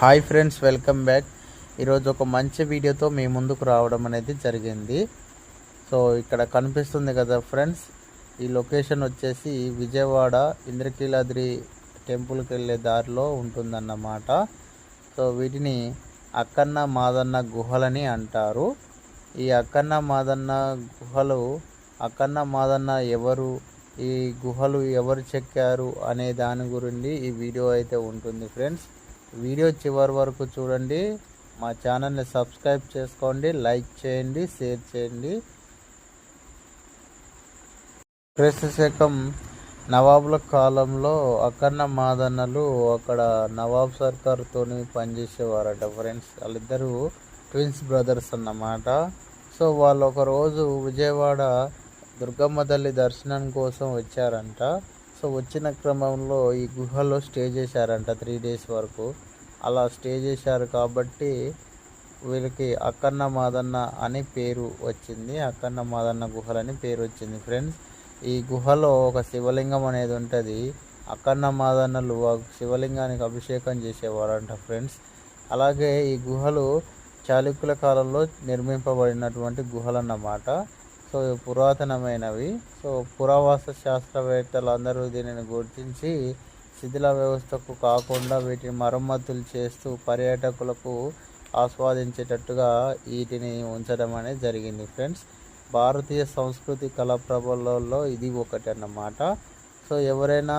Hi friends welcome back. ఈరోజు ఒక మంచి వీడియోతో మీ ముందుకు రావడం అనేది జరిగింది. సో ఇక్కడ కనిపిస్తుంది కదా ఫ్రెండ్స్ ఈ లొకేషన్ వచ్చేసి విజయవాడ ఇంద్రకీలాద్రి టెంపుల్కి వెళ్ళే దారిలో ఉంటుందన్నమాట. సో వీటిని అక్కన్న మాదన్న గుహలని అంటారు. ఈ అక్కన్న మాదన్న గుహలు అక్కన్న మాదన్న ఎవరు ఈ గుహలు ఎవరు చెక్కారు అనే దాని గురించి ఈ వీడియో అయితే ఉంటుంది ఫ్రెండ్స్. వీడియో చివరి వరకు చూడండి. మా ఛానల్ని సబ్స్క్రైబ్ చేసుకోండి లైక్ చేయండి షేర్ చేయండి. క్రీస్తు నవాబుల కాలంలో అక్కన్న మాదన్నలు అక్కడ నవాబ్ సర్కార్తోని పనిచేసేవారట ఫ్రెండ్స్. వాళ్ళిద్దరూ ట్విన్స్ బ్రదర్స్ అన్నమాట. సో వాళ్ళు ఒక రోజు విజయవాడ దుర్గమ్మ తల్లి దర్శనం కోసం వచ్చారంట. సో వచ్చిన క్రమంలో ఈ గుహలో స్టే చేశారంట త్రీ డేస్ వరకు. అలా స్టే చేశారు కాబట్టి వీళ్ళకి అక్కన్న మాదన్న అని పేరు వచ్చింది. అక్కన్న మాదన్న గుహలని పేరు వచ్చింది ఫ్రెండ్స్. ఈ గుహలో ఒక శివలింగం అనేది ఉంటుంది. అక్కన్న మాదన్నలు ఆ శివలింగానికి అభిషేకం చేసేవారంట ఫ్రెండ్స్. అలాగే ఈ గుహలు చాళుక్యుల కాలంలో నిర్మింపబడినటువంటి గుహలు అన్నమాట సో ఇవి పురాతనమైనవి. సో పురావాస శాస్త్రవేత్తలు అందరూ దీనిని గుర్తించి శిథిల వ్యవస్థకు కాకుండా వీటిని మరమ్మతులు చేస్తూ పర్యాటకులకు ఆస్వాదించేటట్టుగా వీటిని ఉంచడం అనేది జరిగింది ఫ్రెండ్స్. భారతీయ సంస్కృతి కళాప్రభలలో ఇది ఒకటి అన్నమాట. సో ఎవరైనా